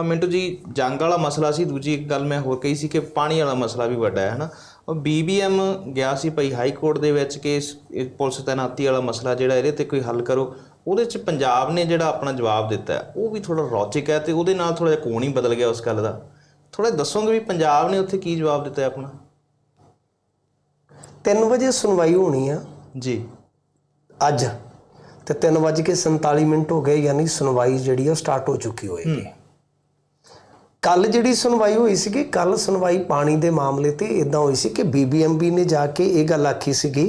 ਮਿੰਟੂ ਜੀ ਜੰਗ ਵਾਲਾ ਮਸਲਾ ਸੀ ਦੂਜੀ ਇੱਕ ਗੱਲ ਮੈਂ ਹੋਰ ਕਹੀ ਸੀ ਕਿ ਪਾਣੀ ਵਾਲਾ ਮਸਲਾ ਵੀ ਵੱਡਾ ਹੈ ਹਨਾ? ਉਹ ਬੀਬੀਐਮ ਗਿਆ ਸੀ ਭਈ ਹਾਈ ਕੋਰਟ ਦੇ ਵਿੱਚ ਕਿ ਪੁਲਿਸ ਤੈਨਾਤੀ ਵਾਲਾ ਮਸਲਾ ਜਿਹੜਾ ਇਹਦੇ ਤੇ ਕੋਈ ਹੱਲ ਕਰੋ। ਉਹਦੇ ਚ ਪੰਜਾਬ ਨੇ ਜਿਹੜਾ ਆਪਣਾ ਜਵਾਬ ਦਿੱਤਾ ਉਹ ਵੀ ਥੋੜਾ ਰੌਚਿਕ ਹੈ ਤੇ ਉਹਦੇ ਨਾਲ ਥੋੜਾ ਜਿਹਾ ਕੋਣ ਹੀ ਬਦਲ ਗਿਆ ਉਸ ਗੱਲ ਦਾ। ਥੋੜਾ ਦੱਸੋਗੇ ਵੀ ਪੰਜਾਬ ਨੇ ਉੱਥੇ ਕੀ ਜਵਾਬ ਦਿੱਤਾ ਆਪਣਾ? 3 ਵਜੇ ਸੁਣਵਾਈ ਹੋਣੀ ਆ। ਜੀ। ਅੱਜ। ਤੇ 3:47 ਮਿੰਟ ਹੋ ਗਏ ਯਾਨੀ ਸੁਣਵਾਈ ਜਿਹੜੀ ਆ ਸਟਾਰਟ ਹੋ ਚੁੱਕੀ ਹੋਏਗੀ। ਕੱਲ ਜਿਹੜੀ ਸੁਣਵਾਈ ਹੋਈ ਸੀਗੀ ਕੱਲ ਸੁਣਵਾਈ ਪਾਣੀ ਦੇ ਮਾਮਲੇ ਤੇ ਇਦਾਂ ਹੋਈ ਸੀ ਕਿ ਬੀਬੀਐਮਬੀ ਨੇ ਜਾ ਕੇ ਇਹ ਗੱਲ ਆਖੀ ਸੀਗੀ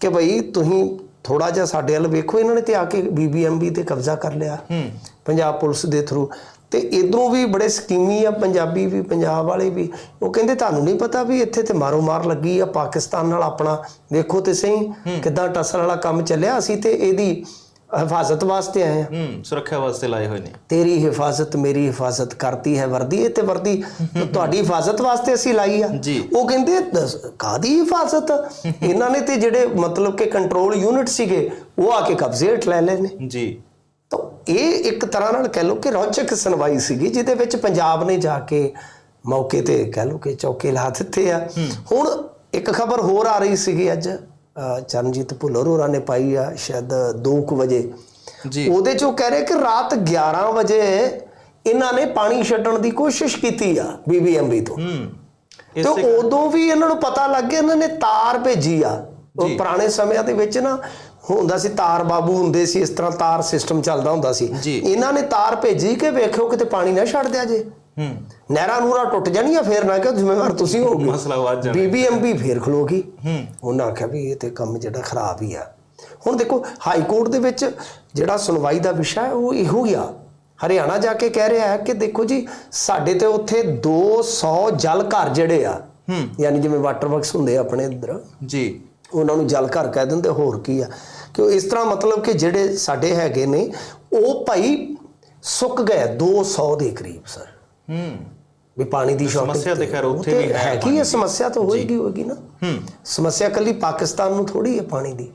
ਕਿ ਭਈ ਤੁਸੀਂ ਥੋੜਾ ਜਿਹਾ ਸਾਡੇ ਵੱਲ ਵੇਖੋ ਇਹਨਾਂ ਨੇ ਤੇ ਆ ਕੇ ਬੀਬੀਐਮਬੀ ਤੇ ਕਬਜ਼ਾ ਕਰ ਲਿਆ ਹੂੰ। ਪੰਜਾਬ ਪੁਲਿਸ ਦੇ ਥਰੂ ਤੇ ਇਧਰੋਂ ਵੀ ਬੜੇ ਸਕੀਮੀ ਆ ਪੰਜਾਬੀ ਵੀ ਪੰਜਾਬ ਵਾਲੇ ਵੀ। ਉਹ ਕਹਿੰਦੇ ਤੁਹਾਨੂੰ ਨਹੀਂ ਪਤਾ ਵੀ ਇੱਥੇ ਤੇ ਮਾਰੋ ਮਾਰ ਲੱਗੀ ਆ ਪਾਕਿਸਤਾਨ ਨਾਲ ਆਪਣਾ। ਵੇਖੋ ਤੇ ਸਹੀ ਕਿਦਾਂ ਟਸਲ ਵਾਲਾ ਕੰਮ ਚੱਲਿਆ। ਅਸੀਂ ਤੇ ਇਹਦੀ ਹਿਫਾਜ਼ਤ ਵਾਸਤੇ ਆਏ ਆ। ਹੂੰ ਸੁਰੱਖਿਆ ਵਾਸਤੇ ਲਾਏ ਹੋਏ ਨੇ। ਤੇਰੀ ਹਿਫਾਜ਼ਤ ਮੇਰੀ ਹਿਫਾਜ਼ਤ ਕਰਤੀ ਹੈ ਵਰਦੀ ਇਹ ਤੇ ਵਰਦੀ। ਤੁਹਾਡੀ ਹਿਫਾਜ਼ਤ ਵਾਸਤੇ ਅਸੀਂ ਲਾਈ ਆ। ਉਹ ਕਹਿੰਦੇ ਕਾਹਦੀ ਹਿਫਾਜ਼ਤ? ਇਹਨਾਂ ਨੇ ਤੇ ਜਿਹੜੇ ਮਤਲਬ ਕਿ ਕੰਟਰੋਲ ਯੂਨਿਟ ਸੀਗੇ ਉਹ ਆ ਕੇ ਕਬਜ਼ੇ ਹੇਠ ਲੈ ਲਏ ਨੇ। ਜੀ। ਤਾਂ ਇਹ ਇੱਕ ਤਰ੍ਹਾਂ ਨਾਲ ਕਹਿ ਲਓ ਕਿ ਰੌਚਕ ਸੁਣਵਾਈ ਸੀਗੀ ਜਿਹਦੇ ਵਿੱਚ ਪੰਜਾਬ ਨੇ ਜਾ ਕੇ ਮੌਕੇ ਤੇ ਕਹਿ ਲਓ ਕਿ ਚੌਕੇ ਲਾ ਦਿੱਤੇ ਆ। ਹੁਣ ਇੱਕ ਖਬਰ ਹੋਰ ਆ ਰਹੀ ਸੀਗੀ ਅੱਜ। ਚਰਨਜੀਤ ਭੁੱਲਰ ਹੋਰਾਂ ਨੇ ਪਾਈ ਆ ਸ਼ਾਇਦ 2:00 ਵਜੇ। ਜੀ। ਉਹਦੇ ਚੋਂ ਕਹਿ ਰਹੇ ਕਿ ਰਾਤ 11 ਵਜੇ ਇਹਨਾਂ ਨੇ ਪਾਣੀ ਛੱਡਣ ਦੀ ਕੋਸ਼ਿਸ਼ ਕੀਤੀ ਆ ਬੀਬੀਐਮਬੀ ਤੋਂ। ਹੂੰ। ਤੇ ਉਦੋਂ ਵੀ ਇਹਨਾਂ ਨੂੰ ਪਤਾ ਲੱਗ ਗਿਆ ਇਹਨਾਂ ਨੇ ਤਾਰ ਭੇਜੀ ਆ। ਉਹ ਪੁਰਾਣੇ ਸਮਿਆਂ ਦੇ ਵਿੱਚ ਨਾ ਹੁੰਦਾ ਸੀ ਤਾਰ ਬਾਬੂ ਹੁੰਦੇ ਸੀ ਇਸ ਤਰ੍ਹਾਂ ਤਾਰ ਸਿਸਟਮ ਚੱਲਦਾ ਹੁੰਦਾ ਸੀ। ਇਹਨਾਂ ਨੇ ਤਾਰ ਭੇਜੀ ਕਿ ਵੇਖਿਓ ਕਿਤੇ ਪਾਣੀ ਨਾ ਛੱਡ ਦਿਆ ਜੇ। ਹੂੰ। ਨਹਿਰਾਂ ਨੂਰਾਂ ਟੁੱਟ ਜਾਣੀਆਂ ਫੇਰ ਨਾ ਕਿ ਜ਼ਿੰਮੇਵਾਰ ਤੁਸੀਂ ਹੋਗੇ ਮਸਲਾ ਵੱਧ ਜਾਣਾ। ਬੀਬੀਐਮਬੀ ਫੇਰ ਖਲੋਗੀ। ਹੂੰ। ਉਹਨਾਂ ਆਖਿਆ ਵੀ ਇਹ ਤੇ ਕੰਮ ਜਿਹੜਾ ਖਰਾਬ ਹੀ ਆ। ਹੁਣ ਦੇਖੋ ਹਾਈ ਕੋਰਟ ਦੇ ਵਿੱਚ ਜਿਹੜਾ ਸੁਣਵਾਈ ਦਾ ਵਿਸ਼ਾ ਹੈ ਉਹ ਇਹੋ ਹੀ ਆ। ਹਰਿਆਣਾ ਜਾ ਕੇ ਕਹਿ ਰਿਹਾ ਹੈ ਕਿ ਦੇਖੋ ਜੀ ਸਾਡੇ ਤੇ ਉੱਥੇ 200 ਜਲ ਘਰ ਜਿਹੜੇ ਆ ਹੂੰ। ਯਾਨੀ ਜਿਵੇਂ ਵਾਟਰ ਵਰਕਸ ਹੁੰਦੇ ਆ ਆਪਣੇ ਇੱਧਰ ਜੀ। ਉਹਨਾਂ ਨੂੰ ਜਲ ਘਰ ਕਹਿ ਦਿੰਦੇ ਹੋਰ ਕੀ ਆ। ਕਿ ਉਹ ਇਸ ਤਰ੍ਹਾਂ ਮਤਲਬ ਕਿ ਜਿਹੜੇ ਸਾਡੇ ਹੈਗੇ ਨੇ ਉਹ ਭਾਈ ਸੁੱਕ ਗਏ 200 ਦੇ ਕਰੀਬ ਸਰ। ਹੂੰ। ਵੀ ਪਾਣੀ ਦੀ ਸ਼ਾਰਟੇਜ ਸਮੱਸਿਆ ਤੇ ਖੈਰ ਉੱਥੇ ਵੀ ਹੈ ਹੈਗੀ ਹੈ ਸਮੱਸਿਆ ਤਾਂ ਹੋਏਗੀ ਹੋਏਗੀ ਨਾ। ਹੂੰ। ਸਮੱਸਿਆ ਕੱਲੀ ਪਾਕਿਸਤਾਨ ਨੂੰ ਥੋੜੀ ਹੈ ਪਾਣੀ ਦੀ।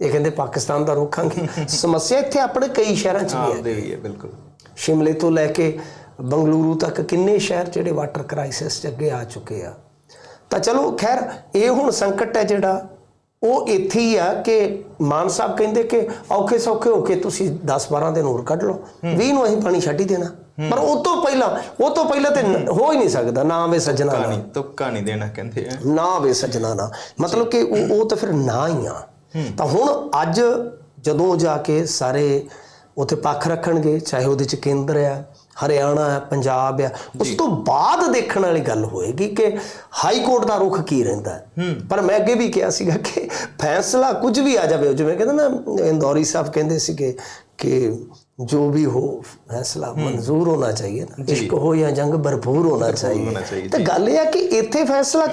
ਇਹ ਕਹਿੰਦੇ ਪਾਕਿਸਤਾਨ ਦਾ ਰੋਕਾਂਗੇ ਸਮੱਸਿਆ ਇੱਥੇ ਆਪਣੇ ਕਈ ਸ਼ਹਿਰਾਂ 'ਚ ਵੀ ਹੈ ਆਪਦੇ ਵੀ ਹੈ। ਬਿਲਕੁਲ। ਸ਼ਿਮਲੇ ਤੋਂ ਲੈ ਕੇ ਬੰਗਲੁਰੂ ਤੱਕ ਕਿੰਨੇ ਸ਼ਹਿਰ ਜਿਹੜੇ ਵਾਟਰ ਕ੍ਰਾਈਸਿਸ 'ਚ ਅੱਗੇ ਆ ਚੁੱਕੇ ਆ। ਤਾਂ ਚਲੋ ਖੈਰ ਇਹ ਹੁਣ ਸੰਕਟ ਹੈ ਜਿਹੜਾ ਉਹ ਇੱਥੇ ਹੀ ਆ ਕਿ ਮਾਨ ਸਾਹਿਬ ਕਹਿੰਦੇ ਕਿ ਔਖੇ ਸੌਖੇ ਹੋ ਕੇ ਤੁਸੀਂ 10 12 ਦਿਨ ਹੋਰ ਕੱਢ ਲਓ। 20 ਨੂੰ ਅਸੀਂ ਪਾਣੀ ਛੱਡ ਹੀ ਦੇਣਾ। ਪਰ ਉਹ ਤੋਂ ਪਹਿਲਾਂ ਉਹ ਤੋਂ ਪਹਿਲਾਂ ਤੇ ਹੋ। ਹੀ ਨਹੀਂ ਸਕਦਾ ਨਾ ਆਵੇ ਸੱਜਣਾ ਨਾ। ਤੁੱਕਾ ਨਹੀਂ ਦੇਣਾ ਕਹਿੰਦੇ ਆ। ਨਾ ਵੇ ਸਜਣਾ ਨਾ। ਮਤਲਬ ਕਿ ਉਹ ਤਾਂ ਫਿਰ ਨਾ ਹੀ ਆ। ਤਾਂ ਹੁਣ ਅੱਜ ਜਦੋਂ ਜਾ ਕੇ ਸਾਰੇ ਉੱਥੇ ਪੱਖ ਰੱਖਣਗੇ ਚਾਹੇ ਉਹਦੇ ਚ ਕੇਂਦਰ ਆ ਹਰਿਆਣਾ ਹੈ ਪੰਜਾਬ ਆ ਉਸ ਤੋਂ ਬਾਅਦ ਦੇਖਣ ਵਾਲੀ ਗੱਲ ਹੋਏਗੀ ਕਿ ਹਾਈ ਕੋਰਟ ਦਾ ਰੁਖ ਕੀ ਰਹਿੰਦਾ। ਪਰ ਮੈਂ ਅੱਗੇ ਵੀ ਕਿਹਾ ਸੀਗਾ ਕਿ ਫੈਸਲਾ ਕੁਝ ਵੀ ਆ ਜਾਵੇ ਜਿਵੇਂ ਕਹਿੰਦੇ ਨਾ ਇੰਦੌਰੀ ਸਾਹਿਬ ਕਹਿੰਦੇ ਸੀਗੇ ਕਿ ਜੋ ਵੀ ਹੋ ਫੈਸਲਾ ਮਨਜ਼ੂਰ ਹੋਣਾ ਚਾਹੀਏ ਨਾ। ਇਸ਼ਕ ਹੋ ਜਾਂ ਜੰਗ ਭਰਪੂਰ ਹੋਣਾ ਚਾਹੀਏ। ਤੇ ਗੱਲ ਇਹ ਆ ਕਿ ਇੱਥੇ ਫੈਸਲਾ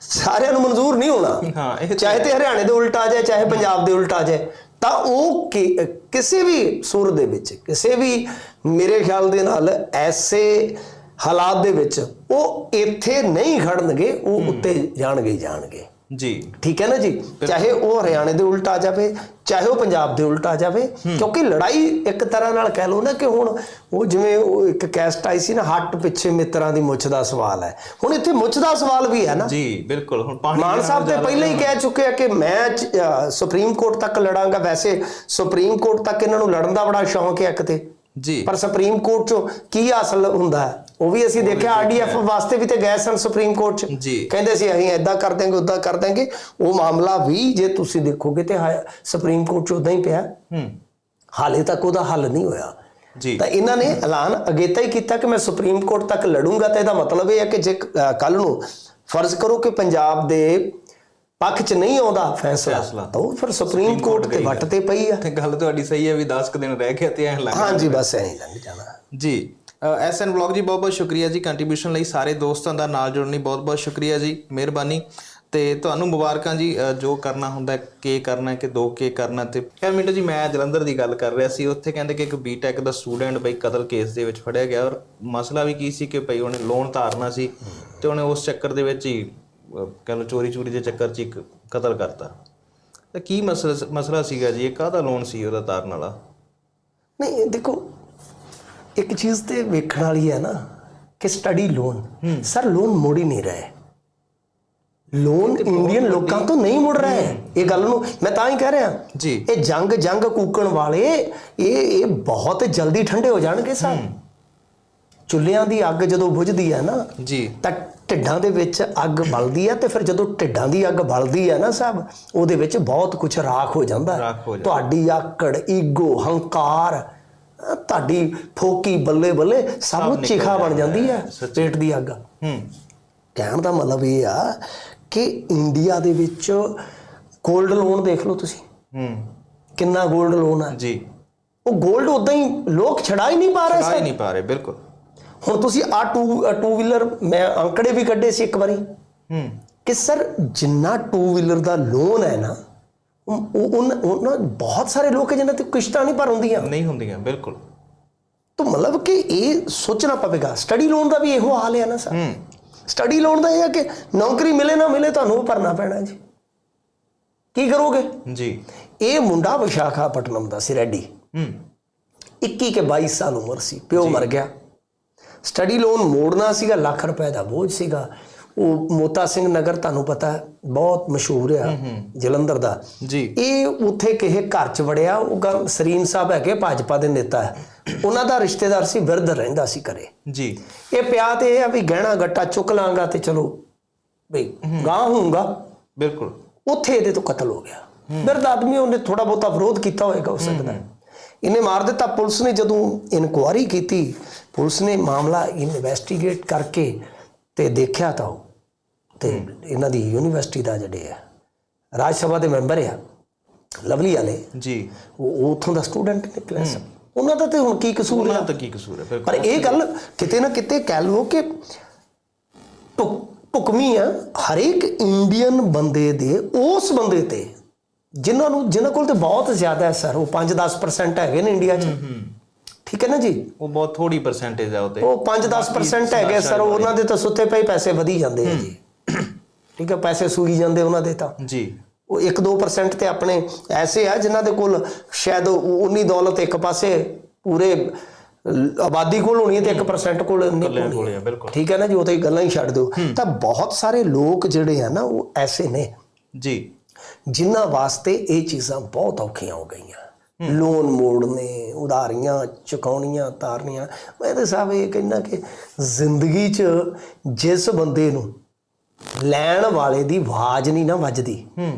ਸਾਰਿਆਂ ਨੂੰ ਮਨਜ਼ੂਰ ਨਹੀਂ ਹੋਣਾ। ਹਾਂ ਚਾਹੇ ਤੇ ਹਰਿਆਣੇ ਦੇ ਉਲਟਾ ਆ ਜਾਏ ਚਾਹੇ ਪੰਜਾਬ ਦੇ ਉਲਟਾ ਆ ਜਾਏ ਤਾਂ ਉਹ ਕਿਸੇ ਵੀ ਸੂਰ ਦੇ ਵਿੱਚ ਕਿਸੇ ਵੀ ਮੇਰੇ ਖਿਆਲ ਦੇ ਨਾਲ ਐਸੇ ਹਾਲਾਤ ਦੇ ਵਿੱਚ ਉਹ ਇੱਥੇ ਨਹੀਂ ਖੜਨਗੇ ਉਹ ਉੱਤੇ ਜਾਣਗੇ ਜਾਣਗੇ। ਜੀ। ਠੀਕ ਹੈ ਨਾ ਜੀ? ਚਾਹੇ ਉਹ ਹਰਿਆਣੇ ਦੇ ਉਲਟ ਆ ਜਾਵੇ ਚਾਹੇ ਉਹ ਪੰਜਾਬ ਦੇ ਉਲਟ ਆ ਜਾਵੇ ਕਿਉਂਕਿ ਲੜਾਈ ਇੱਕ ਤਰ੍ਹਾਂ ਨਾਲ ਕਹਿ ਲਓ ਨਾ ਕਿ ਹੁਣ ਉਹ ਜਿਵੇਂ ਉਹ ਇੱਕ ਕੈਸਟ ਆਈ ਸੀ ਨਾ ਹੱਟ ਪਿੱਛੇ ਮਿੱਤਰਾਂ ਦੀ ਮੁੱਛ ਦਾ ਸਵਾਲ ਹੈ। ਹੁਣ ਇੱਥੇ ਮੁੱਛ ਦਾ ਸਵਾਲ ਵੀ ਹੈ ਨਾ। ਜੀ ਬਿਲਕੁਲ ਹੁਣ ਪਾਣੀ ਮਾਨ ਸਾਹਿਬ ਤੇ ਪਹਿਲਾਂ ਹੀ ਕਹਿ ਚੁੱਕੇ ਆ ਕਿ ਮੈਂ ਸੁਪਰੀਮ ਕੋਰਟ ਤੱਕ ਲੜਾਂਗਾ। ਵੈਸੇ ਸੁਪਰੀਮ ਕੋਰਟ ਤੱਕ ਇਹਨਾਂ ਨੂੰ ਲੜਨ ਦਾ ਬੜਾ ਸ਼ੌਂਕ ਹੈ ਕਿਤੇ ਜੀ। ਪਰ ਸੁਪਰੀਮ ਕੋਰਟ ਚੋਂ ਕੀ ਹਾਸਲ ਹੁੰਦਾ ਹੈ? ਉਹ ਵੀ ਅਸੀਂ ਦੇਖਿਆ ਆਰਡੀਐਫ ਵਾਸਤੇ ਵੀ ਤੇ ਗਏ ਸਨ ਸੁਪਰੀਮ ਕੋਰਟ ਚ। ਕਹਿੰਦੇ ਸੀ ਅਸੀਂ ਐਦਾਂ ਕਰ ਦਾਂਗੇ ਉਦਾਂ ਕਰ ਦਾਂਗੇ ਉਹ ਮਾਮਲਾ ਵੀ ਜੇ ਤੁਸੀਂ ਦੇਖੋਗੇ ਤੇ ਸੁਪਰੀਮ ਕੋਰਟ ਚ ਉਦਾਂ ਹੀ ਪਿਆ। ਹੂੰ। ਹਾਲੇ ਤੱਕ ਉਹਦਾ ਹੱਲ ਨਹੀਂ ਹੋਇਆ। ਜੀ। ਤਾਂ ਇਹਨਾਂ ਨੇ ਐਲਾਨ ਅਗੇਤਾ ਹੀ ਕੀਤਾ ਕਿ ਮੈਂ ਸੁਪਰੀਮ ਕੋਰਟ ਤੱਕ ਲੜੂੰਗਾ ਤਾਂ ਇਹਦਾ ਮਤਲਬ ਇਹ ਹੈ ਕਿ ਜੇ ਕੱਲ ਨੂੰ ਫਰਜ਼ ਕਰੋ ਕਿ ਪੰਜਾਬ ਦੇ ਪੱਖ 'ਚ ਨਹੀਂ ਆਉਂਦਾ ਫੈਸਲਾ। ਤਾਂ ਉਹ ਫਿਰ ਸੁਪਰੀਮ ਕੋਰਟ ਤੇ ਵੱਟ ਤੇ ਪਈ ਆ। ਤੇ ਗੱਲ ਤੁਹਾਡੀ ਸਹੀ ਹੈ ਵੀ 10 ਕੁ ਦਿਨ ਰਹਿ ਗਏ ਤੇ ਐਂ ਲੱਗ ਹਾਂਜੀ ਬਸ ਐਂ ਹੀ ਲੰਘ ਜਾਣਾ। ਜੀ। ਐਸਐਨ ਬਲੌਗ ਜੀ ਬਹੁਤ ਬਹੁਤ ਸ਼ੁਕਰੀਆ ਜੀ ਕੰਟਰੀਬਿਊਸ਼ਨ ਲਈ। ਸਾਰੇ ਦੋਸਤਾਂ ਦਾ ਨਾਲ ਜੁੜਨ ਲਈ ਬਹੁਤ ਬਹੁਤ ਸ਼ੁਕਰੀਆ ਜੀ, ਮਿਹਰਬਾਨੀ। ਤੇ ਤੁਹਾਨੂੰ ਮੁਬਾਰਕਾਂ ਜੀ ਜੋ ਕਰਨਾ ਹੁੰਦਾ, ਕੇ ਕਰਨਾ, ਕਿ ਦੋ ਕੇ ਕਰਨਾ ਤੇ ਖੈਰ ਮਿੰਟੋ ਜੀ, ਮੈਂ ਜਲੰਧਰ ਦੀ ਗੱਲ ਕਰ ਰਿਹਾ ਸੀ। ਉੱਥੇ ਕਹਿੰਦੇ ਕਿ ਇੱਕ ਬੀਟੈਕ ਦਾ ਸਟੂਡੈਂਟ ਬਈ ਕਤਲ ਕੇਸ ਦੇ ਵਿੱਚ ਫੜਿਆ ਗਿਆ ਔਰ ਮਸਲਾ ਵੀ ਕੀ ਸੀ ਕਿ ਭਈ ਉਹਨੇ ਲੋਨ ਤਾਰਨਾ ਸੀ ਤੇ ਉਹਨੇ ਉਸ ਚੱਕਰ ਦੇ ਵਿੱਚ ਹੀ ਕਹਿੰਦੇ ਚੋਰੀ ਚੋਰੀ ਦੇ ਚੱਕਰ 'ਚ ਇੱਕ ਕਤਲ ਕਰਤਾ। ਤਾਂ ਕੀ ਮਸਲਾ ਮਸਲਾ ਸੀਗਾ ਜੀ? ਇਹ ਕਾਹਦਾ ਲੋਨ ਸੀ ਉਹਦਾ ਤਾਰਨ ਵਾਲਾ? ਨਹੀਂ, ਦੇਖੋ ਇੱਕ ਚੀਜ਼ ਤੇ ਵੇਖਣ ਵਾਲੀ ਹੈ ਨਾ ਕਿ ਸਟੱਡੀ ਲੋਨ ਸਰ ਲੋਨ ਮੋੜ ਹੀ ਨਹੀਂ ਰਹੇ। ਲੋਨ ਇੰਡੀਅਨ ਲੋਕਾਂ ਤੋਂ ਨਹੀਂ ਮੁੜ ਰਿਹਾ। ਹੈ ਇਹ ਗੱਲ ਨੂੰ ਮੈਂ ਤਾਂ ਹੀ ਕਹਿ ਰਿਹਾ। ਜੀ। ਇਹ ਜੰਗ ਜੰਗ ਕੂਕਣ ਵਾਲੇ ਇਹ ਇਹ ਬਹੁਤ ਜਲਦੀ ਠੰਡੇ ਹੋ ਜਾਣਗੇ ਸਰ। ਚੁੱਲ੍ਹਿਆਂ ਦੀ ਅੱਗ ਜਦੋਂ ਬੁਝਦੀ ਹੈ ਨਾ ਜੀ। ਤਾਂ ਢਿੱਡਾਂ ਦੇ ਵਿੱਚ ਅੱਗ ਬਲਦੀ ਹੈ ਤੇ ਫਿਰ ਜਦੋਂ ਢਿੱਡਾਂ ਦੀ ਅੱਗ ਬਲਦੀ ਹੈ ਨਾ ਸਾਹਿਬ ਉਹਦੇ ਵਿੱਚ ਬਹੁਤ ਕੁਝ ਰਾਖ ਹੋ ਜਾਂਦਾ। ਤੁਹਾਡੀ ਆਕੜ ਈਗੋ ਹੰਕਾਰ ਤੁਹਾਡੀ ਫੋਕੀ ਬੱਲੇ ਬੱਲੇ ਸਭ ਨੂੰ ਚਿਖਾ ਬਣ ਜਾਂਦੀ ਹੈ ਸਟੇਟ ਦੀ ਅੱਗ। ਹੂੰ। ਕਹਿਣ ਦਾ ਮਤਲਬ ਇਹ ਆ ਕਿ ਇੰਡੀਆ ਦੇ ਵਿੱਚ 골ਡ ਲੋਨ ਦੇਖ ਲਓ ਤੁਸੀਂ। ਹੂੰ। ਕਿੰਨਾ 골ਡ ਲੋਨ ਆ। ਜੀ। ਉਹ 골ਡ ਉਦਾਂ ਹੀ ਲੋਕ ਛੜਾ ਹੀ ਨਹੀਂ ਪਾ ਰਹੇ ਛੜਾ ਨਹੀਂ ਪਾ ਰਹੇ ਬਿਲਕੁਲ। ਹੁਣ ਤੁਸੀਂ ਆ ਟੂ ਟੂ ਵੀਲਰ ਮੈਂ ਅੰਕੜੇ ਵੀ ਕੱਢੇ ਸੀ ਇੱਕ ਵਾਰੀ। ਹੂੰ। ਕਿ ਸਰ ਜਿੰਨਾ ਟੂ ਵੀਲਰ ਦਾ ਲੋਨ ਹੈ ਨਾ ਉਹਨਾਂ ਉਹਨਾਂ ਬਹੁਤ ਸਾਰੇ ਲੋਕ ਹੈ ਜਿਨ੍ਹਾਂ ਤੇ ਕਿਸ਼ਤਾਂ ਨਹੀਂ ਭਰ ਹੁੰਦੀਆਂ। ਨਹੀਂ ਹੁੰਦੀਆਂ ਬਿਲਕੁਲ। ਤਾਂ ਮਤਲਬ ਕਿ ਇਹ ਸੋਚਣਾ ਪਵੇਗਾ। ਸਟੱਡੀ ਲੋਨ ਦਾ ਵੀ ਇਹੋ ਹਾਲ ਹੈ ਨਾ ਸਰ। ਸਟੱਡੀ ਲੋਨ ਦਾ ਇਹ ਹੈ ਕਿ ਨੌਕਰੀ ਮਿਲੇ ਨਾ ਮਿਲੇ ਤੁਹਾਨੂੰ ਭਰਨਾ ਪੈਣਾ ਜੀ। ਕੀ ਕਰੋਗੇ? ਜੀ। ਇਹ ਮੁੰਡਾ ਵਿਸ਼ਾਖਾਪਟਨਮ ਦਾ ਸੀ ਰੈਡੀ। ਹੂੰ। 21 ਕੇ 22 ਸਾਲ ਉਮਰ ਸੀ ਪਿਓ ਮਰ ਗਿਆ। ਸਟੱਡੀ ਲੋਨ ਮੋੜਨਾ ਸੀਗਾ ਲੱਖ ਰੁਪਏ ਦਾ ਬੋਝ ਸੀਗਾ। ਉਹ ਮੋਤਾ ਸਿੰਘ ਨਗਰ ਤੁਹਾਨੂੰ ਪਤਾ ਬਹੁਤ ਮਸ਼ਹੂਰ ਆ ਜਲੰਧਰ ਦਾ। ਜੀ। ਇਹ ਉੱਥੇ ਕਿਸੇ ਘਰ ਚ ਵੜਿਆ ਉਹ ਸਰੀਨ ਸਾਹਿਬ ਹੈਗੇ ਭਾਜਪਾ ਦੇ ਨੇਤਾ। ਹੈ ਉਹਨਾਂ ਦਾ ਰਿਸ਼ਤੇਦਾਰ ਸੀ ਬਿਰਧ ਰਹਿੰਦਾ ਸੀ ਘਰੇ। ਜੀ। ਇਹ ਪਿਆ ਤੇ ਇਹ ਆ ਵੀ ਗਹਿਣਾ ਗੱਟਾ ਚੁੱਕ ਲਾਂਗਾ ਤੇ ਚਲੋ ਬਈ ਗਾਂ ਹੋਊਗਾ। ਬਿਲਕੁਲ। ਉੱਥੇ ਇਹਦੇ ਤੋਂ ਕਤਲ ਹੋ ਗਿਆ। ਬਿਰਧ ਆਦਮੀ ਉਹਨੇ ਥੋੜਾ ਬਹੁਤਾ ਵਿਰੋਧ ਕੀਤਾ ਹੋਏਗਾ ਹੋ ਸਕਦਾ। ਹੈ। ਇਹਨੇ ਮਾਰ ਦਿੱਤਾ। ਪੁਲਿਸ ਨੇ ਜਦੋਂ ਇਨਕੁਆਰੀ ਕੀਤੀ ਪੁਲਿਸ ਨੇ ਮਾਮਲਾ ਇਨਵੈਸਟੀਗੇਟ ਕਰਕੇ ਤੇ ਦੇਖਿਆ ਤਾਂ ਤੇ ਇਹਨਾਂ ਦੀ ਯੂਨੀਵਰਸਿਟੀ ਦਾ ਜਿਹੜੇ ਆ ਰਾਜ ਸਭਾ ਦੇ ਮੈਂਬਰ ਆ ਲਵਲੀ ਵਾਲੇ। ਜੀ। ਉਹ ਉੱਥੋਂ ਦਾ ਸਟੂਡੈਂਟ ਨਿਕਲਿਆ ਸੀ ਉਹਨਾਂ ਦਾ ਤੇ ਹੁਣ ਕੀ ਕਸੂਰ ਉਹਨਾਂ ਆ ਦਾ ਕੀ ਕਸੂਰ ਹੈ ਪਰ ਇਹ ਗੱਲ ਕਿਤੇ ਨਾ ਕਿਤੇ ਕਹਿ ਲਓ ਕਿ ਢੁਕਵੀਂ ਆ ਹਰੇਕ ਇੰਡੀਅਨ ਬੰਦੇ ਦੇ ਉਸ ਬੰਦੇ ਤੇ ਜਿਨ੍ਹਾਂ ਨੂੰ ਜਿਨ੍ਹਾਂ ਕੋਲ ਤੇ ਬਹੁਤ ਜ਼ਿਆਦਾ ਹੈ ਸਰ ਉਹ 5-10% ਹੈਗੇ ਨੇ ਇੰਡੀਆ 'ਚ। ਠੀਕ ਹੈ ਨਾ ਜੀ? ਉਹ ਬਹੁਤ ਥੋੜੀ ਪਰਸੈਂਟੇਜ ਹੈ ਉਹਤੇ ਉਹ 5-10% ਹੈਗੇ ਸਰ ਉਹਨਾਂ ਦੇ ਤਾਂ ਸੁੱਤੇ ਪਏ ਪੈਸੇ ਵਧੀ ਜਾਂਦੇ ਆ ਜੀ। ਠੀਕ ਹੈ ਪੈਸੇ ਸੂਈ ਜਾਂਦੇ ਉਹਨਾਂ ਦੇ ਤਾਂ। ਜੀ। ਉਹ 1-2% ਤੇ ਆਪਣੇ ਐਸੇ ਆ ਜਿਨ੍ਹਾਂ ਦੇ ਕੋਲ ਸ਼ਾਇਦ ਉਨੀ ਦੌਲਤ ਇੱਕ ਪਾਸੇ ਪੂਰੇ ਆਬਾਦੀ ਕੋਲ ਹੋਣੀ ਹੈ ਤੇ 1% ਕੋਲ ਹੋਣੀ। ਬਿਲਕੁਲ। ਠੀਕ ਹੈ ਨਾ ਜੀ ਉਹ ਤਾਂ ਇਹ ਗੱਲਾਂ ਹੀ ਛੱਡ ਦਿਓ। ਤਾਂ ਬਹੁਤ ਸਾਰੇ ਲੋਕ ਜਿਹੜੇ ਆ ਨਾ ਉਹ ਐਸੇ ਨੇ। ਜੀ। ਜਿਨ੍ਹਾਂ ਵਾਸਤੇ ਇਹ ਚੀਜ਼ਾਂ ਬਹੁਤ ਔਖੀਆਂ ਹੋ ਗਈਆਂ। ਲੋਨ ਮੋੜਨੇ ਉਧਾਰੀਆਂ ਚੁਕਾਉਣੀਆਂ ਤਾਰਨੀਆਂ। ਮੈਂ ਤਾਂ ਸਾਹਿਬ ਇਹ ਕਹਿੰਦਾ ਕਿ ਜ਼ਿੰਦਗੀ 'ਚ ਜਿਸ ਬੰਦੇ ਨੂੰ ਲੈਣ ਵਾਲੇ ਦੀ ਆਵਾਜ਼ ਨਹੀਂ ਨਾ ਵੱਜਦੀ। ਹੂੰ।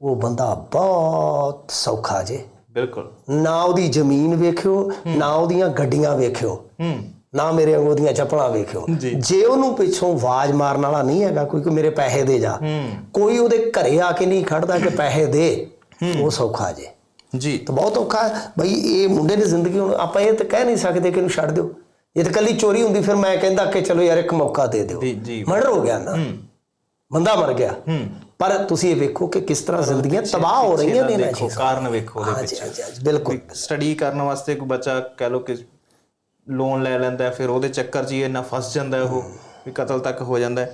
ਉਹ ਬੰਦਾ ਬਹੁਤ ਸੌਖਾ ਜੇ। ਬਿਲਕੁਲ। ਨਾ ਉਹਦੀ ਜ਼ਮੀਨ ਵੇਖਿਓ ਨਾ ਉਹਦੀਆਂ ਗੱਡੀਆਂ ਵੇਖਿਓ ਹੂੰ। ਨਾ ਮੇਰੇ ਵਾਂਗੂ ਉਹਦੀਆਂ ਚੱਪਲਾਂ ਵੇਖਿਓ। ਜੀ। ਉਹਨੂੰ ਪਿੱਛੋਂ ਆਵਾਜ਼ ਮਾਰਨ ਵਾਲਾ ਨਹੀਂ ਹੈਗਾ ਕੋਈ ਕਿ ਮੇਰੇ ਪੈਸੇ ਦੇ ਜਾ। ਕੋਈ ਉਹਦੇ ਘਰੇ ਆ ਕੇ ਨਹੀਂ ਖੜਦਾ ਕਿ ਪੈਸੇ ਦੇ। ਉਹ ਸੌਖਾ ਜੇ। ਜੀ। ਤਾਂ ਬਹੁਤ ਔਖਾ। ਬਈ ਇਹ ਮੁੰਡੇ ਦੀ ਜ਼ਿੰਦਗੀ ਹੁਣ ਆਪਾਂ ਇਹ ਤਾਂ ਕਹਿ ਨਹੀਂ ਸਕਦੇ ਕਿ ਇਹਨੂੰ ਛੱਡ ਦਿਓ। ਇਹ ਤਾਂ ਕੱਲੀ ਚੋਰੀ ਹੁੰਦੀ ਫਿਰ ਮੈਂ ਕਹਿੰਦਾ ਕਿ ਚਲੋ ਯਾਰ ਇੱਕ ਮੌਕਾ ਦੇ ਦਿਓ। ਮਰਡਰ ਹੋ ਗਿਆ ਨਾ। ਬੰਦਾ ਮਰ ਗਿਆ। ਪਰ ਤੁਸੀਂ ਇਹ ਵੇਖੋ ਕਿ ਕਿਸ ਤਰ੍ਹਾਂ ਜ਼ਿੰਦਗੀਆਂ ਤਬਾਹ ਹੋ ਰਹੀਆਂ ਨੇ ਦੇਖੋ ਕਾਰਨ ਵੇਖੋ ਉਹਦੇ ਪਿੱਛੇ। ਬਿਲਕੁਲ। ਸਟੱਡੀ ਕਰਨ ਵਾਸਤੇ ਕੋਈ ਬੱਚਾ ਕਹਿ ਲੋ ਕਿ ਲੋਨ ਲੈ ਲੈਂਦਾ ਫਿਰ ਉਹਦੇ ਚੱਕਰ 'ਚ ਹੀ ਇੰਨਾ ਫਸ ਜਾਂਦਾ ਉਹ ਵੀ ਕਤਲ ਤੱਕ ਹੋ ਜਾਂਦਾ